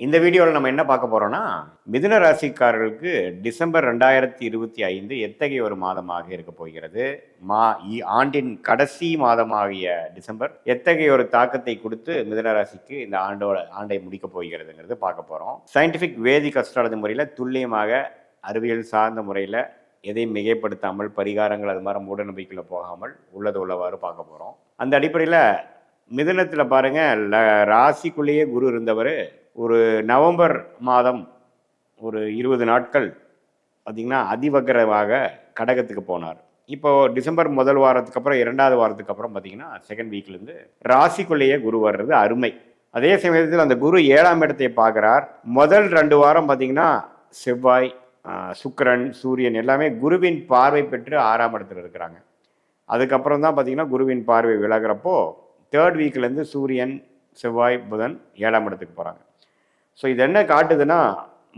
இந்த வீடியோவில் நம்ம என்ன பார்க்க போகிறோம்னா மிதுன ராசிக்காரர்களுக்கு டிசம்பர் ரெண்டாயிரத்தி இருபத்தி ஐந்து எத்தகைய ஒரு மாதமாக இருக்க போகிறது? மா இ- ஆண்டின் கடைசி மாதமாகிய டிசம்பர் எத்தகைய ஒரு தாக்கத்தை கொடுத்து மிதுன ராசிக்கு இந்த ஆண்டோட ஆண்டை முடிக்க போகிறதுங்கிறது பார்க்க போகிறோம் சயின்டிஃபிக் வேதிக் அஸ்ட்ராலஜி முறையில் துல்லியமாக அறிவியல் சார்ந்த முறையில் எதையும் மிகைப்படுத்தாமல் பரிகாரங்கள் அது மாதிரி மூட நம்பிக்கையில் போகாமல் உள்ளது உள்ளவாறு பார்க்க போகிறோம் அந்த அடிப்படையில் மிதுனத்தில் பாருங்கள் ல ராசிக்குள்ளேயே குரு இருந்தவர் ஒரு நவம்பர் மாதம் ஒரு இருபது நாட்கள் பார்த்திங்கன்னா அதிவக்கரவாக கடகத்துக்கு போனார். இப்போ டிசம்பர் முதல் வாரத்துக்கு அப்புறம் இரண்டாவது வாரத்துக்கு அப்புறம் பார்த்திங்கன்னா செகண்ட் வீக்லேருந்து ராசிக்குள்ளேயே குரு வர்றது அருமை. அதே சமயத்தில் அந்த குரு ஏழாம் இடத்தை பார்க்குறார். முதல் ரெண்டு வாரம் பார்த்தீங்கன்னா செவ்வாய் சுக்கரன் சூரியன் எல்லாமே குருவின் பார்வை பெற்று ஆறாம் இடத்துல இருக்கிறாங்க. அதுக்கப்புறம் தான் பார்த்தீங்கன்னா குருவின் பார்வை விலகிறப்போ தேர்ட் வீக்லேருந்து சூரியன் செவ்வாய் புதன் ஏழாம் இடத்துக்கு போகிறாங்க ஸோ இது என்ன காட்டுதுன்னா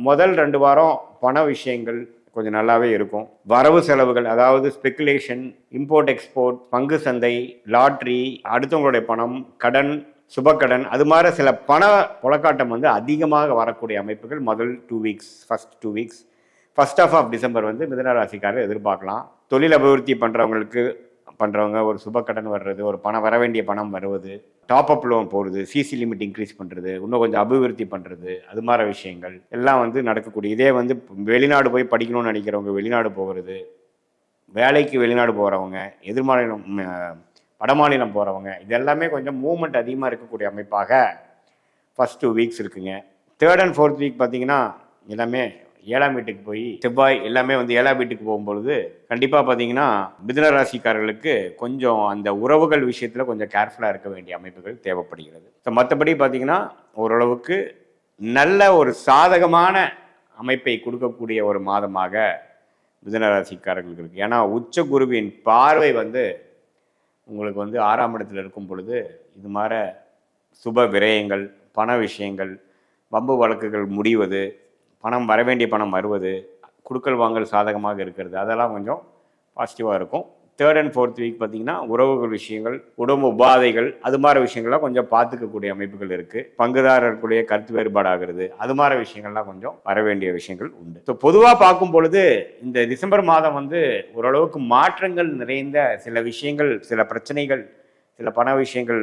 முதல் ரெண்டு வாரம் பண விஷயங்கள் கொஞ்சம் நல்லாவே இருக்கும். வரவு செலவுகள் அதாவது ஸ்பெகுலேஷன் இம்போர்ட் எக்ஸ்போர்ட் பங்கு சந்தை லாட்ரி அடுத்தவங்களுடைய பணம் கடன் சுபக்கடன் அது மாதிரி சில பண புழக்காட்டம் வந்து அதிகமாக வரக்கூடிய அமைப்புகள் முதல் two weeks first two weeks first of of December வந்து மிதனராசிக்காரர் எதிர்பார்க்கலாம். தொழில் அபிவிருத்தி பண்ணுறவங்களுக்கு பண்ணுறவங்க ஒரு சுப கடன் வர்றது ஒரு பணம் வர வேண்டிய பணம் வருவது டாப் அப் லோன் போகிறது சிசி லிமிட் இன்க்ரீஸ் பண்ணுறது இன்னும் கொஞ்சம் அபிவிருத்தி பண்ணுறது அது மாதிரி விஷயங்கள். எல்லாம் வந்து நடக்கக்கூடிய இதே வந்து வெளிநாடு போய் படிக்கணும்னு நினைக்கிறவங்க வெளிநாடு போகிறது வேலைக்கு வெளிநாடு போகிறவங்க எதிர்மாநிலம் ம், வடமாநிலம் போகிறவங்க இது எல்லாமே கொஞ்சம் மூவ்மெண்ட் அதிகமாக இருக்கக்கூடிய அமைப்பாக ஃபஸ்ட் டூ வீக்ஸ் இருக்குங்க. தேர்ட் அண்ட் ஃபோர்த் வீக் பார்த்தீங்கன்னா எல்லாமே ஏழாம் வீட்டுக்கு போய் செவ்வாய் எல்லாமே வந்து ஏழாம் வீட்டுக்கு போகும்பொழுது கண்டிப்பாக பார்த்தீங்கன்னா மிதுன ராசிக்காரர்களுக்கு கொஞ்சம் அந்த உறவுகள் விஷயத்தில் கொஞ்சம் கேர்ஃபுல்லாக இருக்க வேண்டிய அமைப்புகள் தேவைப்படுகிறது. ஸோ மற்றபடி பார்த்தீங்கன்னா ஓரளவுக்கு நல்ல ஒரு சாதகமான அமைப்பை கொடுக்கக்கூடிய ஒரு மாதமாக மிதுன ராசிக்காரர்களுக்கு இருக்குது ஏன்னா உச்ச குருவின் பார்வை வந்து உங்களுக்கு வந்து ஆறாம் இடத்துல இருக்கும் பொழுது இது மாதிரி சுப விரயங்கள் பண விஷயங்கள் வம்பு வழக்குகள் முடிவது பணம் வரவேண்டிய பணம் வருவது குடுக்கல் வாங்கல் சாதகமாக இருக்கிறது. அதெல்லாம் கொஞ்சம் பாசிட்டிவாக இருக்கும். தேர்ட் அண்ட் ஃபோர்த் வீக் பார்த்திங்கன்னா உறவுகள் விஷயங்கள் உடம்பு உபாதைகள் அது மாதிரி விஷயங்கள்லாம் கொஞ்சம் பார்த்துக்கக்கூடிய அமைப்புகள் இருக்குது பங்குதாரர்களுடைய கருத்து வேறுபாடாகிறது. அது மாதிரி விஷயங்கள்லாம் கொஞ்சம் வர வேண்டிய விஷயங்கள் உண்டு. ஸோ பொதுவாக பார்க்கும் பொழுது இந்த டிசம்பர் மாதம் வந்து ஓரளவுக்கு மாற்றங்கள் நிறைந்த சில விஷயங்கள் சில பிரச்சனைகள் சில பண விஷயங்கள்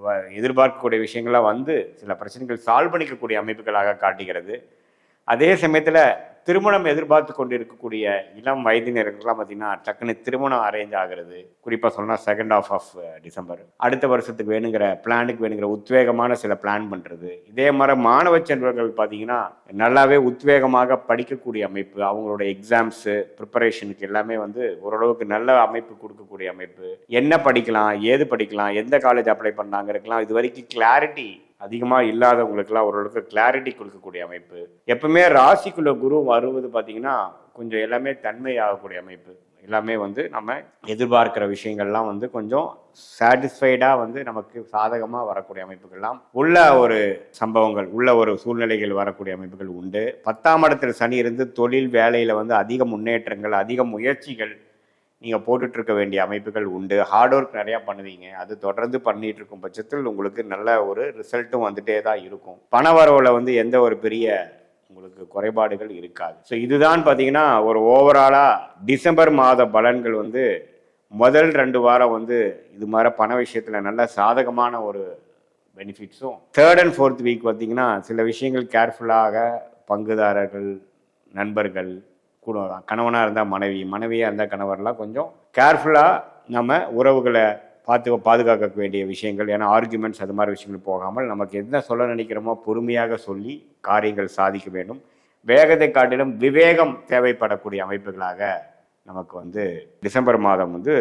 வ- எதிர்பார்க்கக்கூடிய விஷயங்கள்லாம் வந்து சில பிரச்சனைகள் சால்வ் பண்ணிக்கக்கூடிய அமைப்புகளாக காட்டுகிறது. அதே சமயத்தில் திருமணம் எதிர்பார்த்து கொண்டு இருக்கக்கூடிய இளம் வயதினர்கள்லாம் பார்த்தீங்கன்னா டக்குன்னு திருமணம் அரேஞ்ச் ஆகிறது. குறிப்பாக சொன்னால் செகண்ட் ஆஃப் ஆஃப் டிசம்பர் அடுத்த வருஷத்துக்கு வேணுங்கிற பிளானுக்கு வேணுங்கிற உத்வேகமான சில பிளான் பண்ணுறது இதே மாதிரி மாணவ செல்வர்கள் பார்த்தீங்கன்னா நல்லாவே உத்வேகமாக படிக்கக்கூடிய அமைப்பு அவங்களோட எக்ஸாம்ஸு ப்ரிப்பரேஷனுக்கு எல்லாமே வந்து ஓரளவுக்கு நல்ல அமைப்பு கொடுக்கக்கூடிய அமைப்பு. என்ன படிக்கலாம் ஏது படிக்கலாம் எந்த காலேஜ் அப்ளை பண்ணாங்கிறதுக்கெல்லாம் இது வரைக்கும் கிளாரிட்டி அதிகமாக இல்லாதவங்களுக்கெல்லாம் ஓரளவுக்கு கிளாரிட்டி கொடுக்கக்கூடிய அமைப்பு. எப்பவுமே ராசிக்குள்ள குரு வருவது பார்த்தீங்கன்னா கொஞ்சம் எல்லாமே தன்மையாகக்கூடிய அமைப்பு. எல்லாமே வந்து நம்ம எதிர்பார்க்கிற விஷயங்கள்லாம் வந்து கொஞ்சம் சாட்டிஸ்ஃபைடாக வந்து நமக்கு சாதகமாக வரக்கூடிய அமைப்புகள்லாம் உள்ள ஒரு சம்பவங்கள் உள்ள ஒரு சூழ்நிலைகள் வரக்கூடிய அமைப்புகள் உண்டு. பத்தாம் இடத்துல சனி இருந்து தொழில் வேலையில் வந்து அதிக முன்னேற்றங்கள் அதிக முயற்சிகள் நீங்கள் போட்டுட்ருக்க வேண்டிய அமைப்புகள் உண்டு. ஹார்ட் ஒர்க் நிறையா பண்ணுவீங்க. அது தொடர்ந்து பண்ணிகிட்டு இருக்கும் பட்சத்தில் உங்களுக்கு நல்ல ஒரு ரிசல்ட்டும் வந்துட்டே தான் இருக்கும். பண வரவில் வந்து எந்த ஒரு பெரிய உங்களுக்கு குறைபாடுகள் இருக்காது. ஸோ இதுதான் பார்த்தீங்கன்னா ஒரு ஓவராலாக டிசம்பர் மாத பலன்கள் வந்து முதல் ரெண்டு வாரம் வந்து இது மாதிரி பண விஷயத்தில் நல்ல சாதகமான ஒரு பெனிஃபிட்ஸும் தேர்ட் அண்ட் ஃபோர்த் வீக் பார்த்தீங்கன்னா சில விஷயங்கள் கேர்ஃபுல்லாக பங்குதாரர்கள் நண்பர்கள் கூட கணவனாக இருந்தால் மனைவி மனைவியாக இருந்தால் கணவர்லாம் கொஞ்சம் கேர்ஃபுல்லாக நம்ம உறவுகளை பார்த்து பாதுகாக்க வேண்டிய விஷயங்கள் ஏன்னா ஆர்குமெண்ட்ஸ் அது மாதிரி விஷயங்கள் போகாமல் நமக்கு என்ன சொல்ல நினைக்கிறோமோ பொறுமையாக சொல்லி காரியங்கள் சாதிக்க வேண்டும். வேகத்தை காட்டிலும் விவேகம் தேவைப்படக்கூடிய அமைப்புகளாக நமக்கு வந்து டிசம்பர் மாதம் வந்து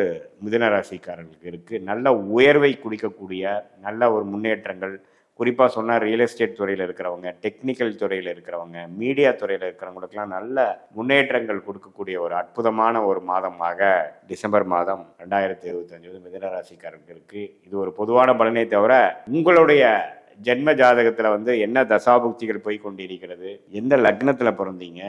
மிதுன ராசிக்காரர்களுக்கு இருக்குது நல்ல உயர்வை குடிக்கக்கூடிய நல்ல ஒரு முன்னேற்றங்கள் குறிப்பாக சொன்னால் ரியல் எஸ்டேட் துறையில் இருக்கிறவங்க டெக்னிக்கல் துறையில் இருக்கிறவங்க மீடியா துறையில் இருக்கிறவங்களுக்கெல்லாம் நல்ல முன்னேற்றங்கள் கொடுக்கக்கூடிய ஒரு அற்புதமான ஒரு மாதமாக டிசம்பர் மாதம் ரெண்டாயிரத்தி இருபத்தஞ்சு வந்து மிதுன இருக்குது இது ஒரு பொதுவான பலனே தவிர உங்களுடைய ஜென்ம ஜாதகத்தில் வந்து என்ன தசாபுக்திகள் போய் கொண்டிருக்கிறது எந்த லக்னத்தில் பிறந்தீங்க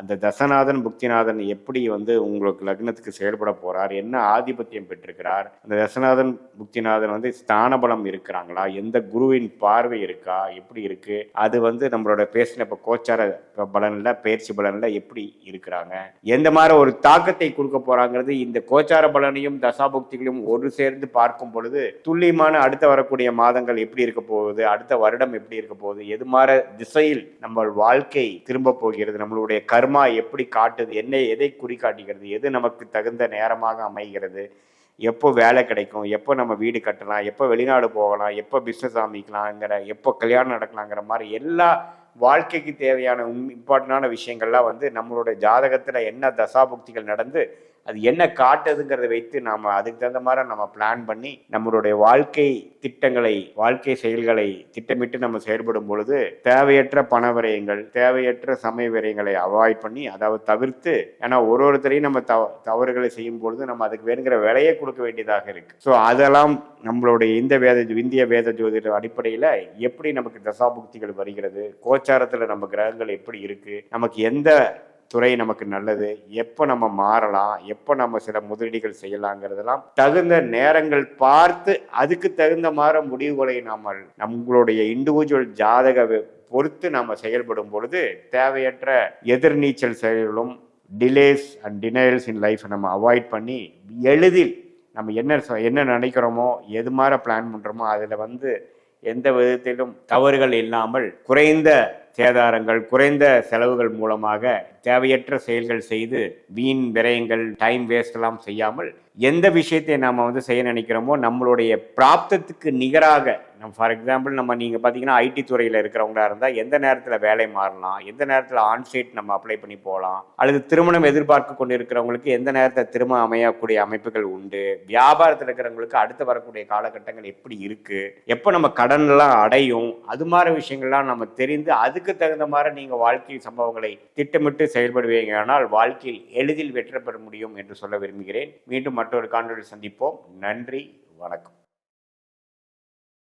அந்த தசநாதன் புக்திநாதன் எப்படி வந்து உங்களுக்கு லக்னத்துக்கு செயல்பட போறார்? என்ன ஆதிபத்தியம் பெற்றிருக்கிறார்? அந்த தசநாதன் புக்திநாதன் வந்து ஸ்தான பலம் இருக்கிறாங்களா? எந்த குருவின் பார்வை இருக்கா? எப்படி இருக்கு? அது வந்து நம்மளோட பேசின இப்போ கோச்சார பலன்ல பயிற்சி பலன்ல எப்படி இருக்கிறாங்க? எந்த மாதிரி ஒரு தாக்கத்தை கொடுக்க போறாங்கிறது இந்த கோச்சார பலனையும் தசாபுக்திகளையும் ஒரு சேர்ந்து பார்க்கும் பொழுது துல்லியமான அடுத்த வரக்கூடிய மாதங்கள் எப்படி இருக்க போகுது? அடுத்த வருடம் எப்படி இருக்க போகுது? எது மாதிரி திசையில் நம்ம வாழ்க்கை திரும்ப போகிறது? நம்மளுடைய கரு கர்மா எப்படி காட்டுது? என்ன எதை குறிகாட்டுகிறது? எது நமக்கு தகுந்த நேரமாக அமைகிறது? எப்போ வேலை கிடைக்கும்? எப்போ நம்ம வீடு கட்டலாம்? எப்போ வெளிநாடு போகலாம்? எப்போ பிஸ்னஸ் ஆரம்பிக்கலாங்கிற எப்போ கல்யாணம் நடக்கலாங்கிற மாதிரி எல்லா வாழ்க்கைக்கு தேவையான இம்பார்ட்டண்டான விஷயங்கள்லாம் வந்து நம்மளோட ஜாதகத்தில் என்ன தசாபுக்திகள் நடந்து அது என்ன காட்டுதுங்கிறத வைத்து நாம் அதுக்கு தகுந்த மாதிரி நம்ம பிளான் பண்ணி நம்மளுடைய வாழ்க்கை திட்டங்களை வாழ்க்கை செயல்களை திட்டமிட்டு நம்ம செயல்படும் பொழுது தேவையற்ற பண விரயங்கள் தேவையற்ற சமய விரயங்களை அவாய்ட் பண்ணி அதாவது தவிர்த்து ஏன்னா ஒரு ஒருத்தரையும் நம்ம தவ தவறுகளை செய்யும் பொழுது நம்ம அதுக்கு வேணுங்கிற விலையை கொடுக்க வேண்டியதாக இருக்கு. ஸோ அதெல்லாம் நம்மளுடைய இந்த வேத இந்திய வேத ஜோதிட அடிப்படையில் எப்படி நமக்கு தசாபுக்திகள் வருகிறது கோச்சாரத்தில் நம்ம கிரகங்கள் எப்படி இருக்கு நமக்கு எந்த துறை நமக்கு நல்லது. எப்போ நம்ம மாறலாம் எப்போ நம்ம சில முதலீடுகள் செய்யலாங்கிறதெல்லாம் தகுந்த நேரங்கள் பார்த்து அதுக்கு தகுந்த மாதிரி முடிவுகளை நாம் நம்மளுடைய இண்டிவிஜுவல் ஜாதக பொறுத்து நாம் செயல்படும் பொழுது தேவையற்ற எதிர்நீச்சல் செயல்களும் delays and denials in life நம்ம அவாய்ட் பண்ணி எளிதில் நம்ம என்ன என்ன நினைக்கிறோமோ எது மாதிரி பிளான் பண்ணுறோமோ அதில் வந்து எந்த விதத்திலும் தவறுகள் இல்லாமல் குறைந்த சேதாரங்கள் குறைந்த செலவுகள் மூலமாக தேவையற்ற செயல்கள் செய்து வீண் விரயங்கள் டைம் வேஸ்ட் எல்லாம் செய்யாமல் எந்த விஷயத்தை நாம் வந்து செய்ய நினைக்கிறோமோ நம்மளுடைய பிராப்தத்துக்கு நிகராக ஃபார் எக்ஸாம்பிள் நம்ம நீங்கள் பார்த்தீங்கன்னா ஐடி துறையில் இருக்கிறவங்களா இருந்தால் எந்த நேரத்தில் வேலை மாறலாம் எந்த நேரத்தில் ஆன்சைட் நம்ம அப்ளை பண்ணி போகலாம் அல்லது திருமணம் எதிர்பார்க்க கொண்டு இருக்கிறவங்களுக்கு எந்த நேரத்தில் திருமணம் அமையக்கூடிய அமைப்புகள் உண்டு வியாபாரத்தில் இருக்கிறவங்களுக்கு அடுத்து வரக்கூடிய காலகட்டங்கள் எப்படி இருக்குது எப்போ நம்ம கடன்லாம் அடையும் அது மாதிரி விஷயங்கள்லாம் நம்ம தெரிந்து அதுக்கு தகுந்த மாதிரி நீங்கள் வாழ்க்கை சம்பவங்களை திட்டமிட்டு செயல்படுவீங்க ஆனால் வாழ்க்கையில் எளிதில் வெற்றி பெற முடியும் என்று சொல்ல விரும்புகிறேன். மீண்டும் மற்றொரு காணொலி சந்திப்போம். நன்றி வணக்கம்.